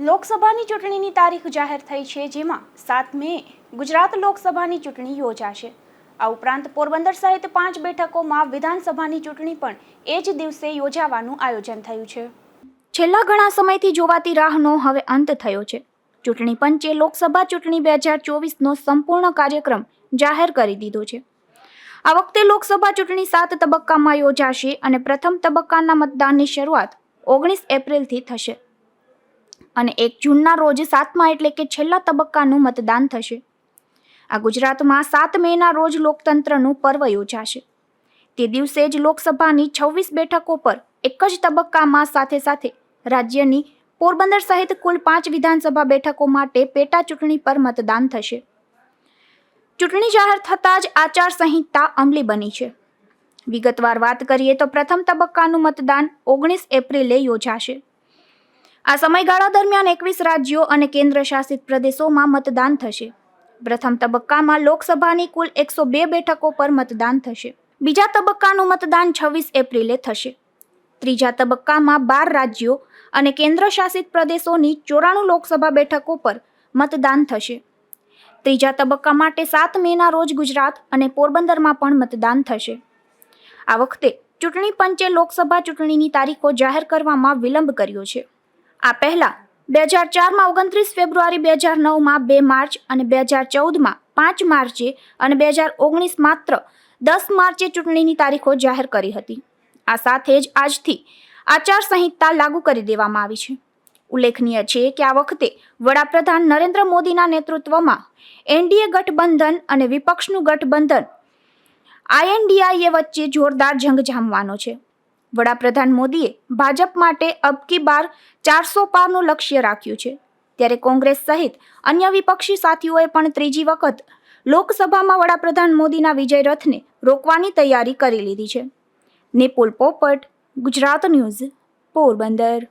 લોકસભાની ચૂંટણીની તારીખ જાહેર થઈ છે, જેમાં સાત મે ગુજરાત લોકસભાની ચૂંટણી યોજાશે. આ ઉપરાંત પોરબંદર સહિત પાંચ બેઠકોમાં વિધાનસભાની ચૂંટણી પણ એ જ દિવસે યોજાવાનું આયોજન થયું છે. છેલ્લા ઘણા સમયથી જોવાતી રાહનો હવે અંત થયો છે. ચૂંટણી પંચે લોકસભા ચૂંટણી બે હજાર ચોવીસનો સંપૂર્ણ કાર્યક્રમ જાહેર કરી દીધો છે. આ વખતે લોકસભા ચૂંટણી સાત તબક્કામાં યોજાશે અને પ્રથમ તબક્કાના મતદાનની શરૂઆત ઓગણીસ એપ્રિલથી થશે. અને એક જૂનના રોજ સાતમા એટલે કે છેલ્લા તબક્કાનું મતદાન થશે. આ ગુજરાતમાં સાત મેના રોજ લોકતંત્રનું પર્વ યોજાશે. તે દિવસે જ લોકસભાની છવ્વીસ બેઠકો પર એક જ તબક્કામાં સાથે સાથે રાજ્યની પોરબંદર સહિત કુલ પાંચ વિધાનસભા બેઠકો માટે પેટા ચૂંટણી પર મતદાન થશે. ચૂંટણી જાહેર થતાં જ આચારસંહિતા અમલી બની છે. વિગતવાર વાત કરીએ તો પ્રથમ તબક્કાનું મતદાન ઓગણીસ એપ્રિલે યોજાશે. આ સમયગાળા દરમિયાન એકવીસ રાજ્યો અને કેન્દ્ર શાસિત પ્રદેશોમાં મતદાન થશે. પ્રથમ તબક્કામાં લોકસભાની કુલ એકસો બે બેઠકો પર મતદાન થશે. બીજા તબક્કાનું મતદાન છવ્વીસ એપ્રિલે થશે. ત્રીજા તબક્કામાં બાર રાજ્યો અને કેન્દ્ર શાસિત પ્રદેશોની ચોરાણું લોકસભા બેઠકો પર મતદાન થશે. ત્રીજા તબક્કા માટે સાત મેના રોજ ગુજરાત અને પોરબંદરમાં પણ મતદાન થશે. આ વખતે ચૂંટણી પંચે લોકસભા ચૂંટણીની તારીખો જાહેર કરવામાં વિલંબ કર્યો છે. આ પહેલા બે હજાર ચારમાં ઓગણત્રીસ ફેબ્રુઆરી બે હજાર નવમાં બે માર્ચ અને બે હજાર ચૌદમાં પાંચ માર્ચે અને બે હજાર ઓગણીસ માત્ર દસ માર્ચે ચૂંટણીની તારીખો જાહેર કરી હતી. આ સાથે જ આજથી આચાર સંહિતા લાગુ કરી દેવામાં આવી છે. ઉલ્લેખનીય છે કે આ વખતે વડાપ્રધાન નરેન્દ્ર મોદીના નેતૃત્વમાં એનડીએ ગઠબંધન અને વિપક્ષનું ગઠબંધન આઈએનડીઆઈએ વચ્ચે જોરદાર જંગ જામવાનો છે. વડાપ્રધાન મોદીએ ભાજપ માટે અબકી બાર ચારસો પારનું લક્ષ્ય રાખ્યું છે. ત્યારે કોંગ્રેસ સહિત અન્ય વિપક્ષી સાથીઓએ પણ ત્રીજી વખત લોકસભામાં વડાપ્રધાન મોદીના વિજય રથને રોકવાની તૈયારી કરી લીધી છે. નિપુલ પોપટ, ગુજરાત ન્યૂઝ, પોરબંદર.